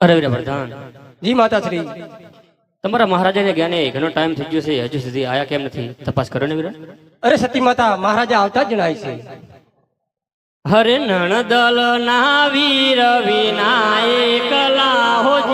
અરે વીરા પ્રધાન જી માતાશ્રી. તમારા મહારાજાને જ્ઞાને ઘણો ટાઈમ થઈ ગયો છે. હજુ સુધી આયા કેમ નથી? તપાસ કરો ને વીરા. અરે સતી માતા મહારાજા આવતા જ જણાય છે. હરે નણદલ ના વીર વિનાયક લાહોજી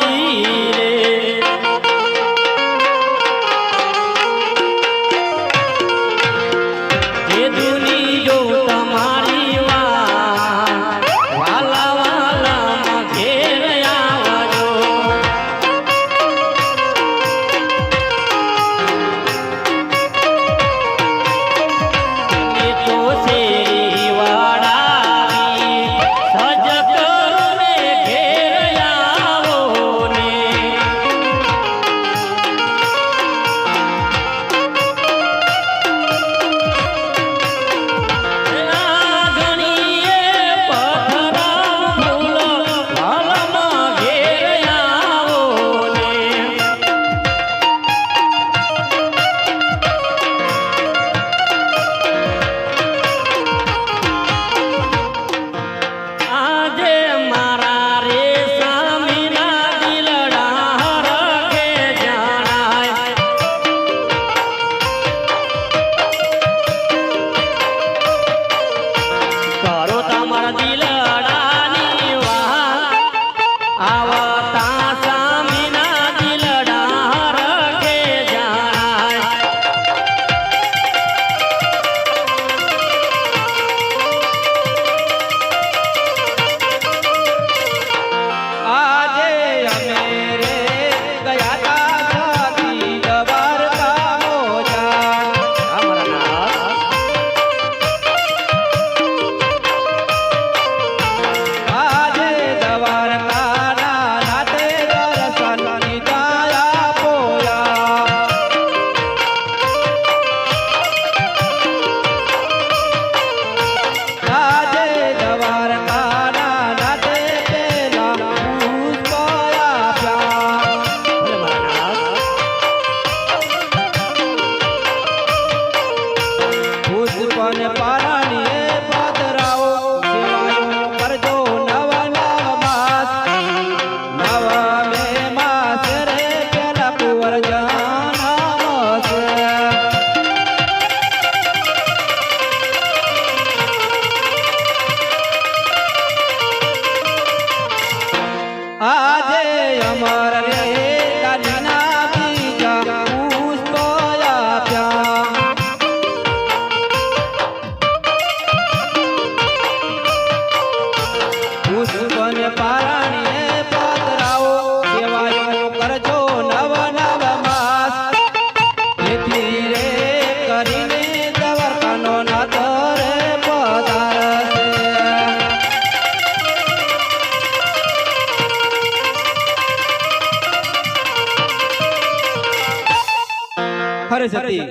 સતી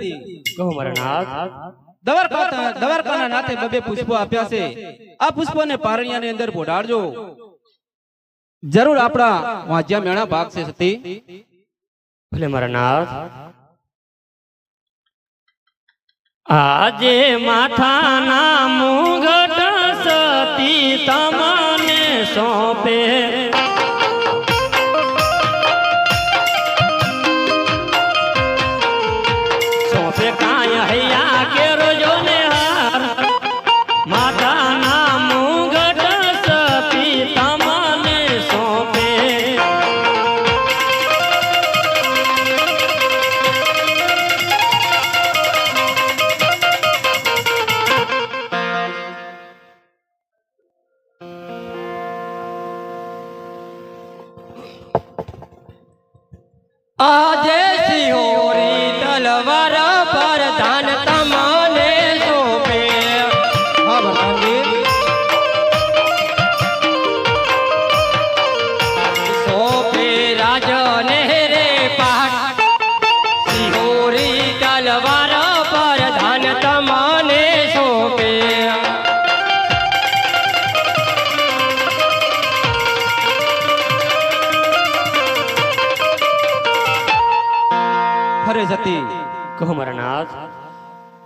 કહો મારા નાથ. દવારકા દવારકાના નાથે. બબે પુષ્પો આપ્યા છે. આ પુષ્પોને પારણિયાની અંદર બોડાડજો. જરૂર આપણા વાંજ્યા મેળા ભાગ છે સતી. ભલે મારા નાથ. આજે માથાના મુગટ સતી તમને સોંપે.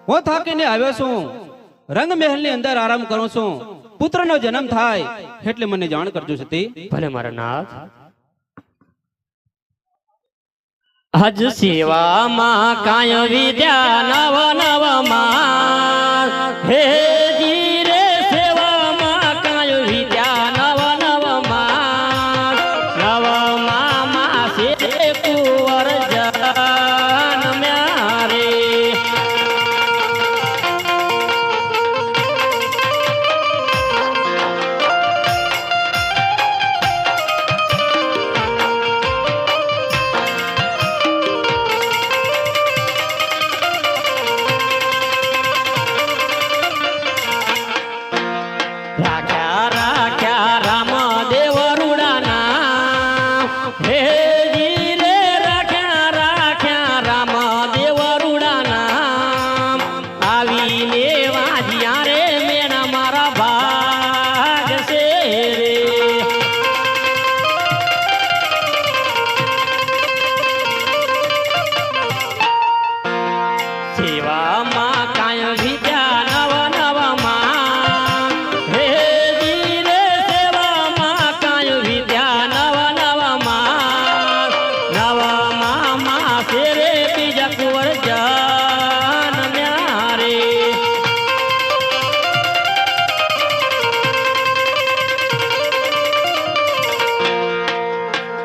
હું થાકીને આવ્યો છું. રંગમહેલની અંદર આરામ કરું છું. પુત્ર નો જન્મ થાય એટલે મને જાણ કરજો સતી. ભલે મારા નાથ. આજ સેવામાં કાય વિદ્યા નવ નવમાં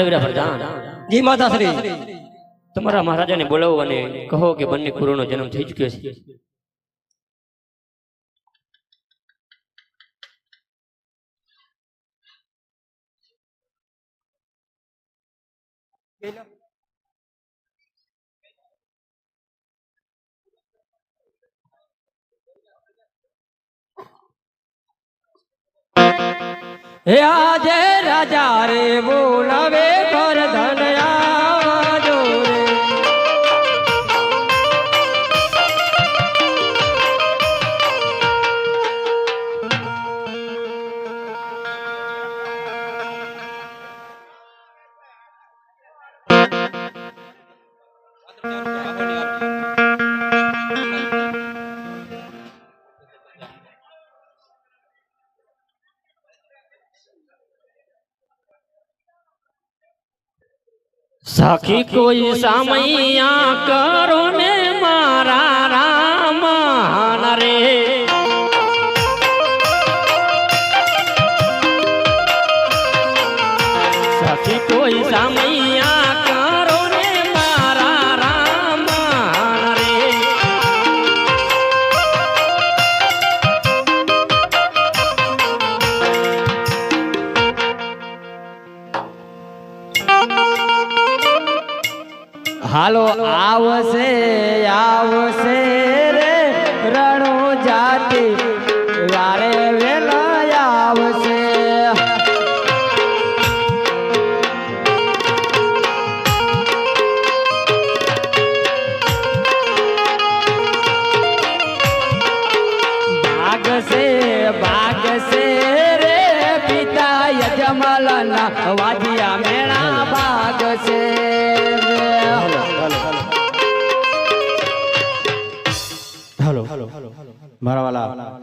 અરે પ્રધાન જી, માતાશ્રી. તમારા મહારાજાને બોલાવો અને કહો કે બંને કુરુનો જન્મ થઈ ચૂક્યો છે. હે આજે રાજા રે બોલાવે સાખી કોઈ સામૈયા હાલો આવશે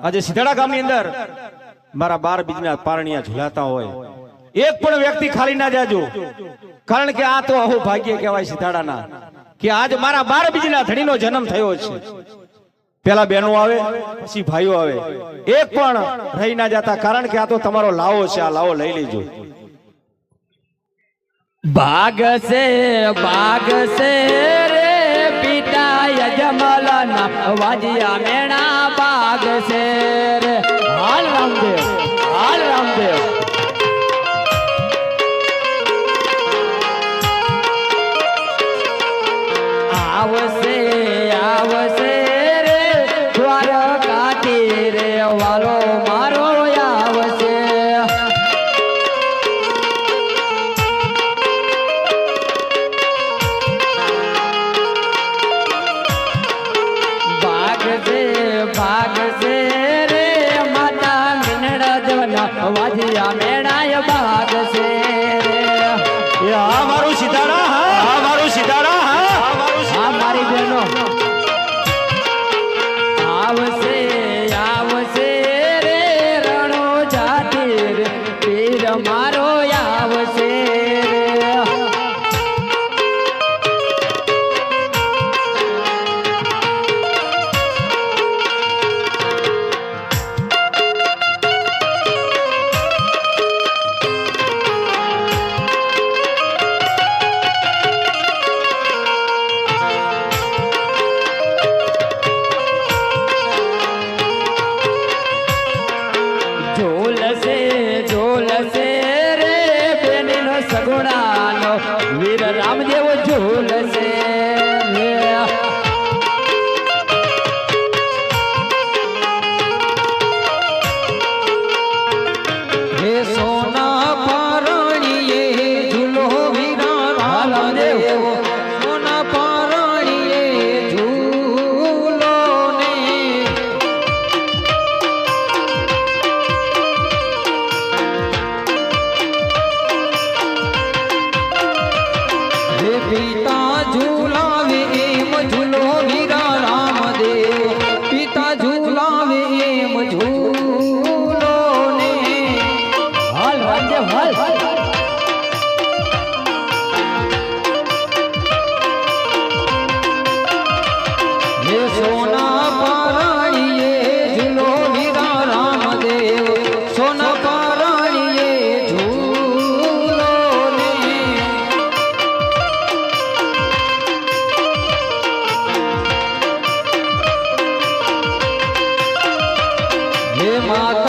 આજે સિધાડા ગામની અંદર મારા બાર બીજના પારણિયા ઝુલાતા હોય, એક પણ વ્યક્તિ ખાલી ના જાજો. કારણ કે આ તો અહો ભાગ્ય કહેવાય સિધાડાના, કે આજ મારા બાર બીજના ધણીનો જન્મ થયો છે. પેલા બહેનો આવે, પછી ભાઈઓ આવે. એક પણ રહી ના જતા, કારણ કે આ તો તમારો લાવો છે, આ લાવો લઈ લેજો. ભાગશે ભાગ રે માય અજમલના વાજિયા મેણા બાગ શેર હાલ રામદેવ. Mercedes. মাতা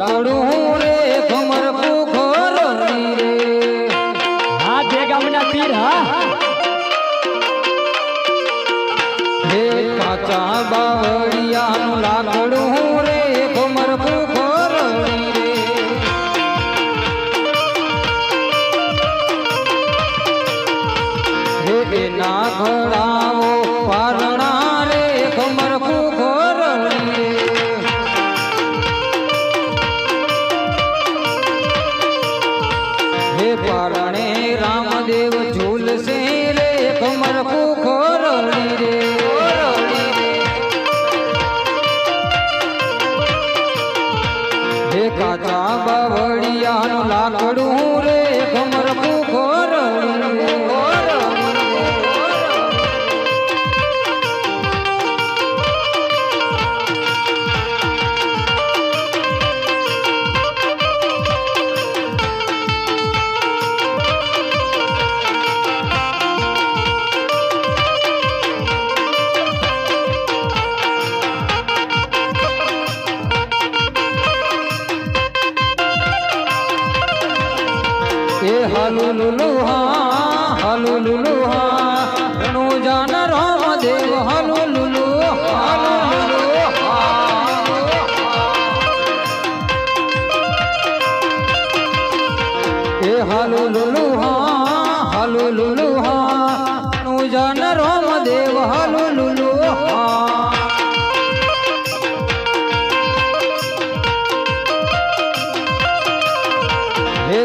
કોડું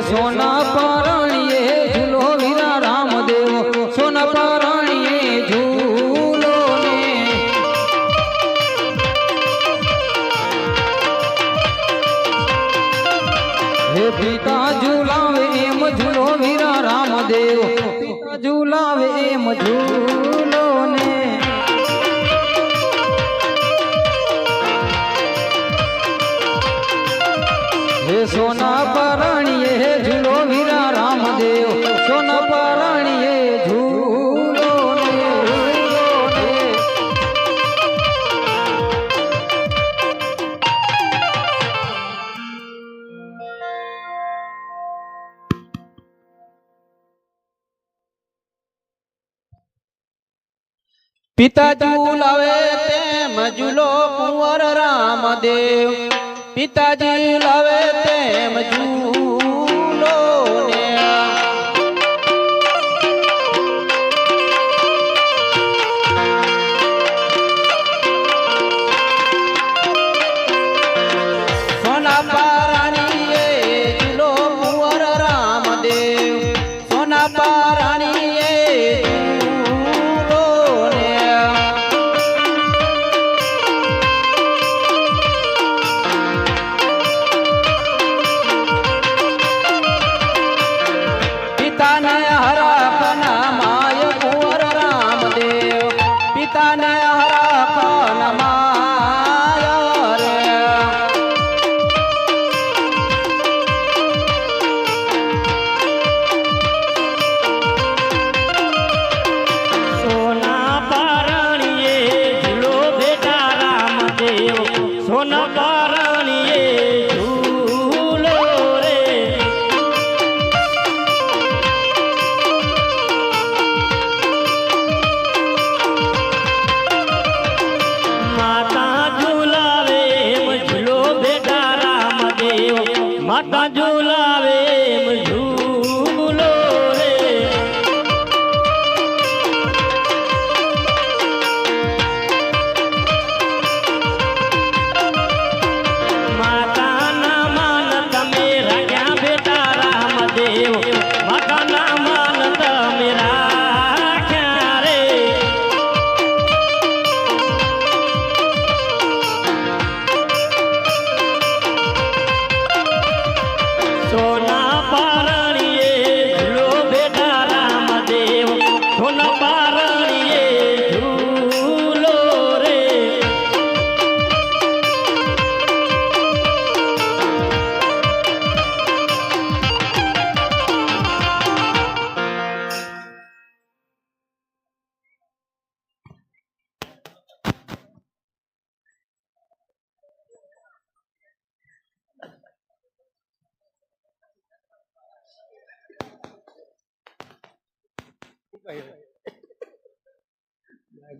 સોના પરણીએ ઝૂલો વીરા રામદેવ, સોના પરણીએ ઝૂલો હે પિતા ઝૂલાવે એમ ઝૂલો વીરા રામદેવ, પિતા ઝૂલાવે એમ ઝૂલો પિતા ઝુલાવે તેમ ઝૂલો કુંવર રામદેવ. પિતાજી લાવે તેમ ઝૂલો સોના પારાણીએ ઝૂલો કુંવર રામદેવ. સોના પારાણીએ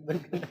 Gracias.